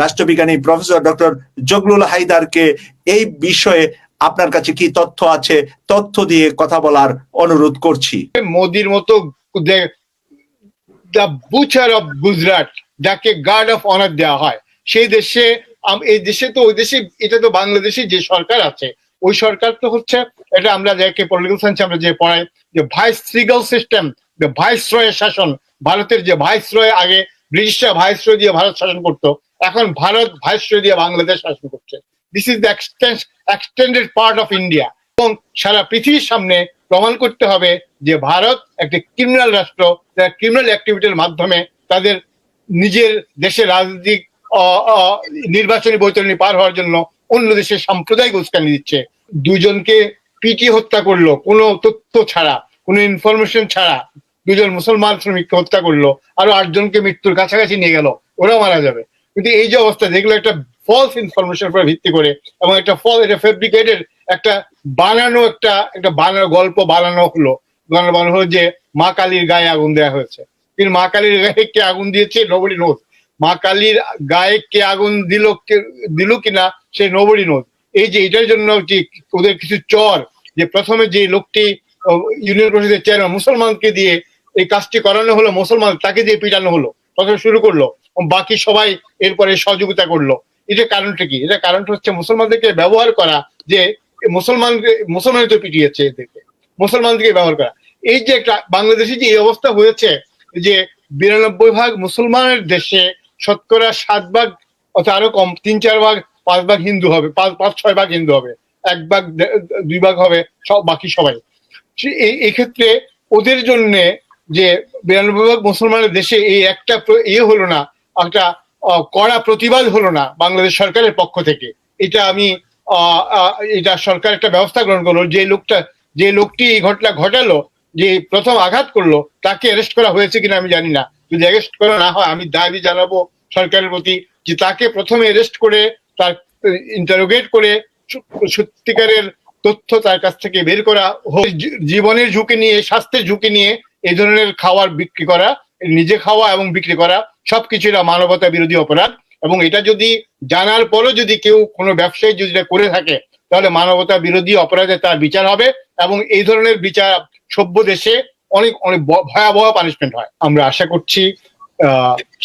রাষ্ট্রবিজ্ঞানী professor doctor Zaglul হায়দারকে এই বিষয়ে আপনার কাছে কি তথ্য আছে, তথ্য দিয়ে কথা বলার অনুরোধ করছি। মোদির মতো বুচার অফ গুজরাট, যাকে গার্ড অফ অনার দেওয়া হয়, সেই দেশে এই দেশে তো, ওই দেশে, এটা তো বাংলাদেশে যে সরকার আছে, ওই সরকার তো হচ্ছে, এটা আমরা যাকে পলিটিক্যাল সায়েন্স আমরা যে পড়াই, যে ভাইস রিগাল সিস্টেম ভাইস রয়ের শাসন, ভারতের যে ভাইস রয় আগে ব্রিটিশরা ভাইস রয় দিয়ে ভারত শাসন করতো এখন ভারত ভাইস দিয়ে বাংলাদেশ শাসন করছে। This is extended part of India এবং সারা পৃথিবীর সামনে প্রমাণ করতে হবে যে ভারত একটি ক্রিমিনাল রাষ্ট্র, যারা ক্রিমিনাল অ্যাক্টিভিটির মাধ্যমে তাদের নিজের দেশের রাজনৈতিক নির্বাচনী বৈতরণী পার হওয়ার জন্য অন্য দেশের সাম্প্রদায়িক উস্কানি দিচ্ছে। দুজনকে পিটি হত্যা করল, কোনো তথ্য ছাড়া, কোনো ইনফরমেশন ছাড়া। দুজন মুসলমান শ্রমিককে হত্যা করল, আরও আটজনকে মৃত্যুর কাছাকাছি নিয়ে গেল, ওরাও মারা যাবে। কিন্তু এই যে অবস্থা, যেগুলো একটা ফলস ইনফরমেশন ভিত্তি করে এবং একটা ফল এটা ফেব্রিকেটেড একটা বানানো একটা একটা বানানো গল্প বানানো হলো। বানানো বানানো হলো যে মা কালীর গায়ে আগুন দেওয়া হয়েছে। কিন্তু মা কালীর গায়ে কে আগুন দিয়েছে? নোবডি নোজ মা কালীর গায়ে কে আগুন দিল দিল কিনা, সে নোবডি নোজ এই যে এটার জন্য ওদের কিছু চর, যে প্রথমে যে লোকটি ইউনিয়ন পরিষদের চেয়ারম্যান মুসলমানকে দিয়ে এই কাজটি করানো হলো, মুসলমান তাকে দিয়ে পিটানো হলো। প্রথমে শুরু করল। বাকি সবাই এরপরে সহযোগিতা করল। এটা কারণটা কি? এটা কারণটা হচ্ছে মুসলমানদেরকে ব্যবহার করা যে মুসলমান মুসলমান তো পিটিয়েছে এদেরকে। মুসলমানদেরকে ব্যবহার করা। এই যে একটা বাংলাদেশে যে এই অবস্থা হয়েছে যে বিরানব্বই ভাগ মুসলমানের দেশে শতকরা সাত ভাগ অর্থাৎ আরও কম, তিন, চার ভাগ, পাঁচ ভাগ হিন্দু হবে, পাঁচ পাঁচ, ছয় ভাগ হিন্দু হবে। এক ভাগ, দুই ভাগ হবে সব, বাকি সবাই। এই এক্ষেত্রে ওদের জন্য যে বিরানব্বই ভাগ মুসলমানের দেশে এই একটা ইয়ে হলো না একটা কড়া প্রতিবাদ হলো না বাংলাদেশ সরকারের পক্ষ থেকে এটা আমি এটা সরকার একটা ব্যবস্থা গ্রহণ করল, যে লোকটা, যে লোকটি এই ঘটনা ঘটালো, যে প্রথম আঘাত করল, তাকে অ্যারেস্ট করা হয়েছে কিনা আমি জানি না যদি অ্যারেস্ট করা না হয়, আমি দাবি জানাব সরকারের প্রতি যে তাকে প্রথমে অ্যারেস্ট করে, তার ইন্টারোগেট করে সত্যিকারের তথ্য তার কাছ থেকে বের করা। জীবনের ঝুঁকি নিয়ে, স্বাস্থ্যের ঝুঁকি নিয়ে এই ধরনের খাবার বিক্রি করা নিজে খাওয়া এবং বিক্রি করা সবকিছু এটা মানবতা বিরোধী অপরাধ। এবং এটা যদি জানার পরও যদি কেউ কোনো ব্যবসায়ী যদি করে থাকে, তাহলে মানবতা বিরোধী অপরাধে তার বিচার হবে এবং এই ধরনের বিচার সভ্য দেশে অনেক অনেক ভয়াবহ পানিশমেন্ট হয়। আমরা আশা করছি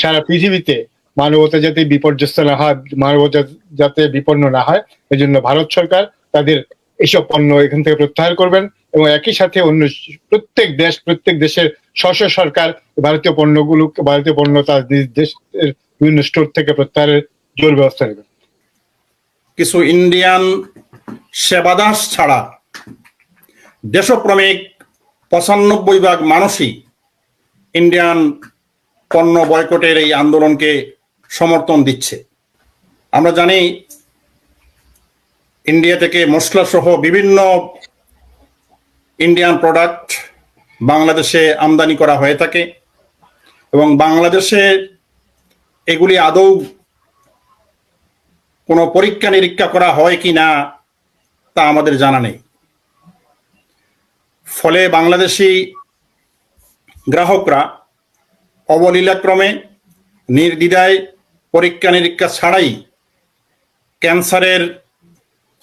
সারা পৃথিবীতে মানবতা যাতে বিপর্যস্ত না হয়, মানবতা যাতে বিপন্ন না হয়, এজন্য ভারত সরকার তাদের এসব পণ্য এখান থেকে প্রত্যাহার করবেন। এবং একই সাথে অন্য প্রত্যেক দেশ, প্রত্যেক দেশের স্ব সরকার ভারতীয় পণ্যগুলো, ভারতীয় পণ্য তার নিজ দেশের বিভিন্ন স্টোর থেকে প্রত্যাহারের জোর ব্যবস্থা নেবেন কিছু ইন্ডিয়ান সেবাদাস ছাড়া দেশপ্রেমিক পঁচানব্বই ভাগ মানুষই ইন্ডিয়ান পণ্য বয়কটের এই আন্দোলনকে সমর্থন দিচ্ছে। আমরা জানি, ইন্ডিয়া থেকে মশলা সহ বিভিন্ন ইন্ডিয়ান প্রোডাক্ট বাংলাদেশে আমদানি করা হয়ে থাকে এবং বাংলাদেশে এগুলি আদৌ কোনো পরীক্ষা নিরীক্ষা করা হয় কি না তা আমাদের জানা নেই। ফলে বাংলাদেশি গ্রাহকরা অবলীলাক্রমে নির্দ্বিধায় পরীক্ষা নিরীক্ষা ছাড়াই ক্যান্সারের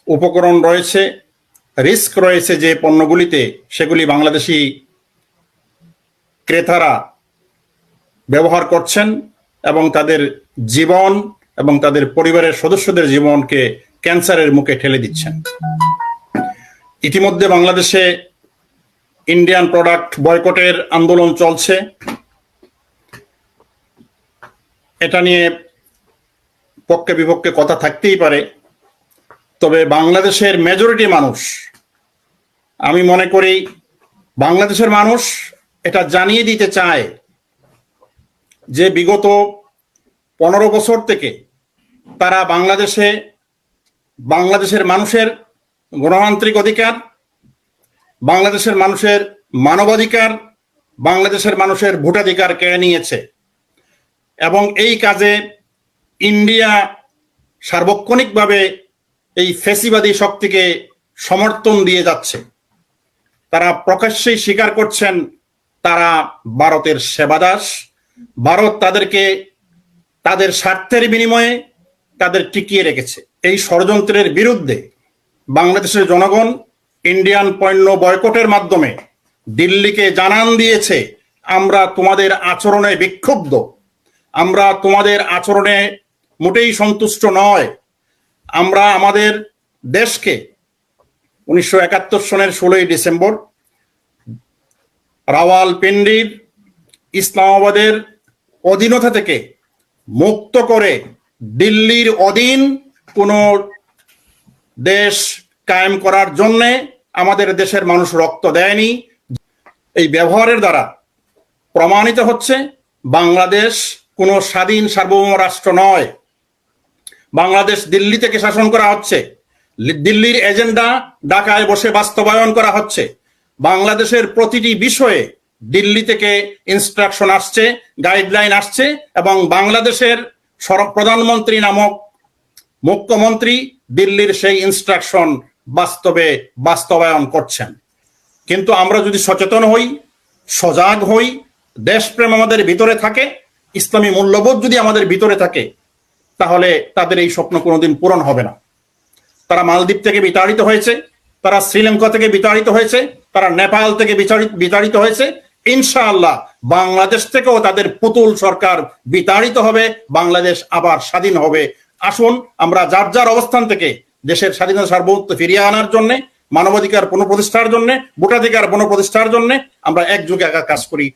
উপকরণ রয়েছে রিস্ক রয়েছে যে পণ্যগুলিতে, সেগুলি বাংলাদেশি ক্রেতারা ব্যবহার করছেন এবং তাদের জীবন এবং তাদের পরিবারের সদস্যদের জীবনকে ক্যান্সারের মুখে ঠেলে দিচ্ছেন। ইতিমধ্যে বাংলাদেশে ইন্ডিয়ান প্রোডাক্ট বয়কটের আন্দোলন চলছে। এটা নিয়ে পক্ষে বিপক্ষে কথা থাকতেই পারে। তবে বাংলাদেশের মেজরিটি মানুষ, আমি মনে করি বাংলাদেশের মানুষ এটা জানিয়ে দিতে চায় যে বিগত পনেরো বছর থেকে তারা বাংলাদেশে, বাংলাদেশের মানুষের গণতান্ত্রিক অধিকার, বাংলাদেশের মানুষের মানবাধিকার, বাংলাদেশের মানুষের ভোটাধিকার কেড়ে নিয়েছে। এবং এই কাজে ইন্ডিয়া সার্বক্ষণিকভাবে এই ফেসিবাদী শক্তিকে সমর্থন দিয়ে যাচ্ছে। তারা প্রকাশ্যেই স্বীকার করছেন, তারা ভারতের সেবাদাস। ভারত তাদেরকে তাদের স্বার্থের বিনিময়ে তাদের টিকিয়ে রেখেছে। এই ষড়যন্ত্রের বিরুদ্ধে বাংলাদেশের জনগণ ইন্ডিয়ান পণ্য বয়কটের মাধ্যমে দিল্লিকে জানান দিয়েছে, আমরা তোমাদের আচরণে বিক্ষুব্ধ। আমরা তোমাদের আচরণে মোটেই সন্তুষ্ট নয়। আমরা আমাদের দেশকে উনিশশো একাত্তর সনের ষোলোই ডিসেম্বর রাওয়াল রাওয়ালপিন্ডির ইসলামাবাদের অধীনতা থেকে মুক্ত করে দিল্লির অধীন কোন দেশ কায়েম করার জন্য আমাদের দেশের মানুষ রক্ত দেয়নি। এই ব্যবহারের দ্বারা প্রমাণিত হচ্ছে বাংলাদেশ কোনো স্বাধীন সার্বভৌম রাষ্ট্র নয়। বাংলাদেশ দিল্লি থেকে শাসন করা হচ্ছে। দিল্লির এজেন্ডা ঢাকায় বসে বাস্তবায়ন করা হচ্ছে। বাংলাদেশের প্রতিটি বিষয়ে দিল্লি থেকে ইনস্ট্রাকশন আসছে গাইডলাইন আসছে এবং বাংলাদেশের সর- প্রধানমন্ত্রী নামক মুখ্যমন্ত্রী দিল্লির সেই ইনস্ট্রাকশন বাস্তবে বাস্তবায়ন করছেন। কিন্তু আমরা যদি সচেতন হই, সজাগ হই, দেশপ্রেম আমাদের ভিতরে থাকে, ইসলামী মূল্যবোধ যদি আমাদের ভিতরে থাকে তাহলে তাদের এই স্বপ্ন কোনোদিন পূরণ হবে না। তারা মালদ্বীপ থেকে বিতাড়িত হয়েছে, তারা শ্রীলঙ্কা থেকে বিতাড়িত হয়েছে, তারা নেপাল থেকে বিতাড়িত হয়েছে। ইনশাআল্লাহ বাংলাদেশ থেকেও তাদের পুতুল সরকার বিতাড়িত হবে, বাংলাদেশ আবার স্বাধীন হবে। আসুন, আমরা যার যার অবস্থান থেকে দেশের স্বাধীনতা সার্বভৌমত্ব ফিরিয়ে আনার জন্য, মানবাধিকার পুনঃপ্রতিষ্ঠার জন্য, ভোটাধিকার পুনঃপ্রতিষ্ঠার জন্য আমরা একযোগে একা কাজ করি।